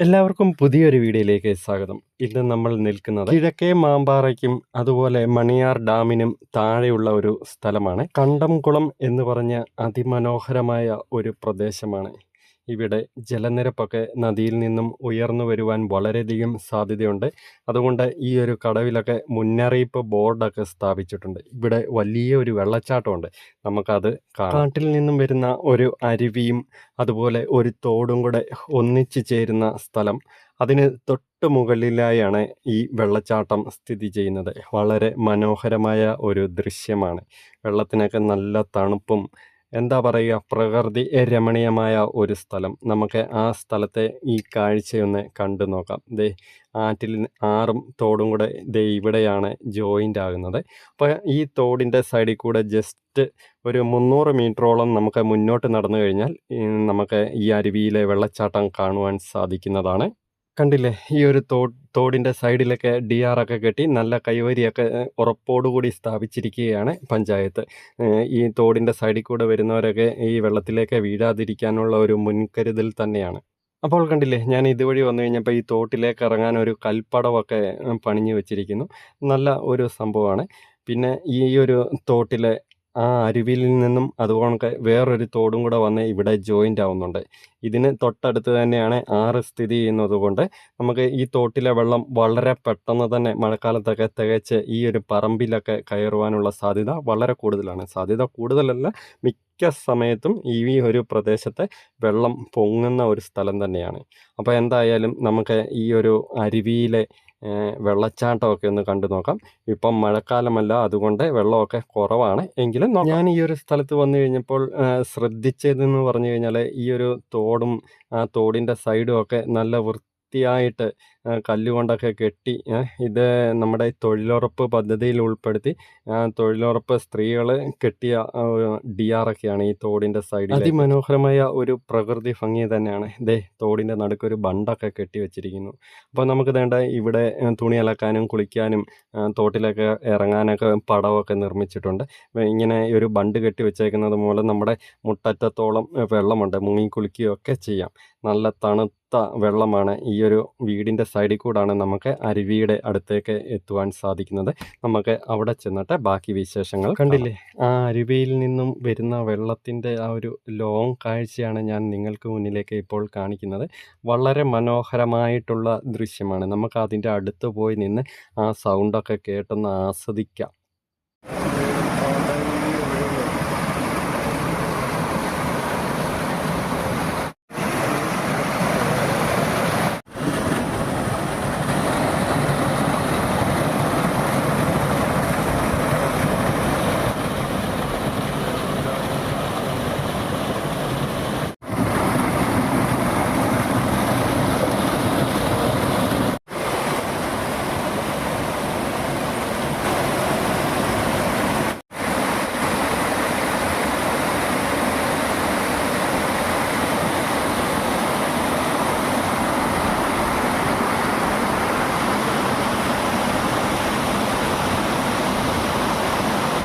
എല്ലാവർക്കും പുതിയൊരു വീഡിയോയിലേക്ക് സ്വാഗതം. ഇന്ന് നമ്മൾ നിൽക്കുന്നത് കിഴക്കേ മാമ്പാറയ്ക്കും അതുപോലെ മണിയാർ ഡാമിനും താഴെയുള്ള ഒരു സ്ഥലമാണ് കണ്ടംകുളം എന്ന് പറഞ്ഞ അതിമനോഹരമായ ഒരു പ്രദേശമാണ്. ഇവിടെ ജലനിരപ്പൊക്കെ നദിയിൽ നിന്നും ഉയർന്നു വരുവാൻ വളരെയധികം സാധ്യതയുണ്ട്. അതുകൊണ്ട് ഈ ഒരു കടവിലൊക്കെ മുന്നറിയിപ്പ് ബോർഡൊക്കെ സ്ഥാപിച്ചിട്ടുണ്ട്. ഇവിടെ വലിയ ഒരു വെള്ളച്ചാട്ടമുണ്ട്. നമുക്കത്. കാട്ടിൽ നിന്നും വരുന്ന ഒരു അരുവിയും അതുപോലെ ഒരു തോടും കൂടെ ഒന്നിച്ചു ചേരുന്ന സ്ഥലം. അതിന് തൊട്ട് മുകളിലായാണ് ഈ വെള്ളച്ചാട്ടം സ്ഥിതി ചെയ്യുന്നത്. വളരെ മനോഹരമായ ഒരു ദൃശ്യമാണ്. വെള്ളത്തിനൊക്കെ നല്ല തണുപ്പും എന്താ പറയുക? പ്രകൃതി രമണീയമായ ഒരു സ്ഥലം. നമുക്ക് ആ സ്ഥലത്തെ ഈ കാഴ്ചയൊന്ന് കണ്ടു നോക്കാം. ദേ ആറ്റിൽ ആറും തോടും കൂടെ ദേ ഇവിടെയാണ് ജോയിന്റ് ആകുന്നത്. അപ്പോൾ ഈ തോടിന്റെ സൈഡിൽ കൂടെ ജസ്റ്റ് ഒരു മുന്നൂറ് മീറ്ററോളം നമുക്ക് മുന്നോട്ട് നടന്നു കഴിഞ്ഞാൽ നമുക്ക് ഈ അരുവിയിലെ വെള്ളച്ചാട്ടം കാണുവാൻ സാധിക്കുന്നതാണ്. കണ്ടില്ലേ? ഈ ഒരു തോ തോടിന്റെ സൈഡിലൊക്കെ ഡി ഒക്കെ കെട്ടി നല്ല കൈവരിയൊക്കെ ഉറപ്പോടുകൂടി സ്ഥാപിച്ചിരിക്കുകയാണ് പഞ്ചായത്ത്. ഈ തോടിന്റെ സൈഡിൽ കൂടെ വരുന്നവരൊക്കെ ഈ വെള്ളത്തിലേക്ക് വീഴാതിരിക്കാനുള്ള ഒരു മുൻകരുതൽ തന്നെയാണ്. അപ്പോൾ കണ്ടില്ലേ ഞാൻ ഇതുവഴി വന്നു കഴിഞ്ഞപ്പോൾ ഈ തോട്ടിലേക്ക് ഇറങ്ങാൻ ഒരു കൽപ്പടവൊക്കെ പണിഞ്ഞു വെച്ചിരിക്കുന്നു. നല്ല ഒരു സംഭവമാണ്. പിന്നെ ഈ ഒരു തോട്ടിലെ ആ അരുവിയിൽ നിന്നും അതുപോലെ വേറൊരു തോടും കൂടെ വന്ന് ഇവിടെ ജോയിന്റ് ആവുന്നുണ്ട്. ഇതിന് തൊട്ടടുത്ത് തന്നെയാണ് ആറ് സ്ഥിതി ചെയ്യുന്നത് കൊണ്ട് നമുക്ക് ഈ തോട്ടിലെ വെള്ളം വളരെ പെട്ടെന്ന് തന്നെ മഴക്കാലത്തൊക്കെ തികച്ച് ഈ ഒരു പറമ്പിലൊക്കെ കയറുവാനുള്ള സാധ്യത വളരെ കൂടുതലാണ്. സാധ്യത കൂടുതലല്ല മിക്ക സമയത്തും ഈ ഒരു പ്രദേശത്തെ വെള്ളം പൊങ്ങുന്ന ഒരു സ്ഥലം തന്നെയാണ്. അപ്പോൾ എന്തായാലും നമുക്ക് ഈ ഒരു അരുവിയിലെ വെള്ളച്ചാട്ടമൊക്കെ ഒന്ന് കണ്ടു നോക്കാം. ഇപ്പം മഴക്കാലമല്ല അതുകൊണ്ട് വെള്ളമൊക്കെ കുറവാണ്. എങ്കിലും ഞാൻ ഈ ഒരു സ്ഥലത്ത് വന്നു കഴിഞ്ഞപ്പോൾ ശ്രദ്ധിച്ചതെന്ന് പറഞ്ഞു കഴിഞ്ഞാൽ ഈ ഒരു തോടും ആ തോടിന്റെ സൈഡും ഒക്കെ നല്ല വൃത്തിയായിട്ട് കല്ലുകൊണ്ടൊക്കെ കെട്ടി ഇത് നമ്മുടെ തൊഴിലുറപ്പ് പദ്ധതിയിൽ ഉൾപ്പെടുത്തി തൊഴിലുറപ്പ് സ്ത്രീകൾ കെട്ടിയ ഡി ആർ ഒക്കെയാണ് ഈ തോടിന്റെ സൈഡിൽ അതിമനോഹരമായ ഒരു പ്രകൃതി ഭംഗി തന്നെയാണ്. ഇതേ തോടിന്റെ നടുക്കൊരു ബണ്ടൊക്കെ കെട്ടി വെച്ചിരിക്കുന്നു. അപ്പോൾ നമുക്ക് വേണ്ട ഇവിടെ തുണി അലക്കാനും കുളിക്കാനും തോട്ടിലൊക്കെ ഇറങ്ങാനൊക്കെ പടവൊക്കെ നിർമ്മിച്ചിട്ടുണ്ട്. ഇങ്ങനെ ഒരു ബണ്ട് കെട്ടി വെച്ചേക്കുന്നത് മൂലം നമ്മുടെ മുട്ടറ്റത്തോളം വെള്ളമുണ്ട്. മുങ്ങി കുളിക്കുകയൊക്കെ ചെയ്യാം. നല്ല തണുത്ത വെള്ളമാണ് ഈ ഒരു വീടിന്റെ സൈഡിൽ കൂടാണ് നമുക്ക് അരുവിയുടെ അടുത്തേക്ക് എത്തുവാൻ സാധിക്കുന്നത്. നമുക്ക് അവിടെ ചെന്നിട്ട് ബാക്കി വിശേഷങ്ങൾ കണ്ടില്ലേ? ആ അരുവിയിൽ നിന്നും വരുന്ന വെള്ളത്തിന്റെ ആ ഒരു ലോങ് കാഴ്ചയാണ് ഞാൻ നിങ്ങൾക്ക് മുന്നിലേക്ക് ഇപ്പോൾ കാണിക്കുന്നത്. വളരെ മനോഹരമായിട്ടുള്ള ദൃശ്യമാണ്. നമുക്ക് അതിന്റെ അടുത്ത് പോയി നിന്ന് ആ സൗണ്ടൊക്കെ കേട്ടൊന്ന് ആസ്വദിക്കാം.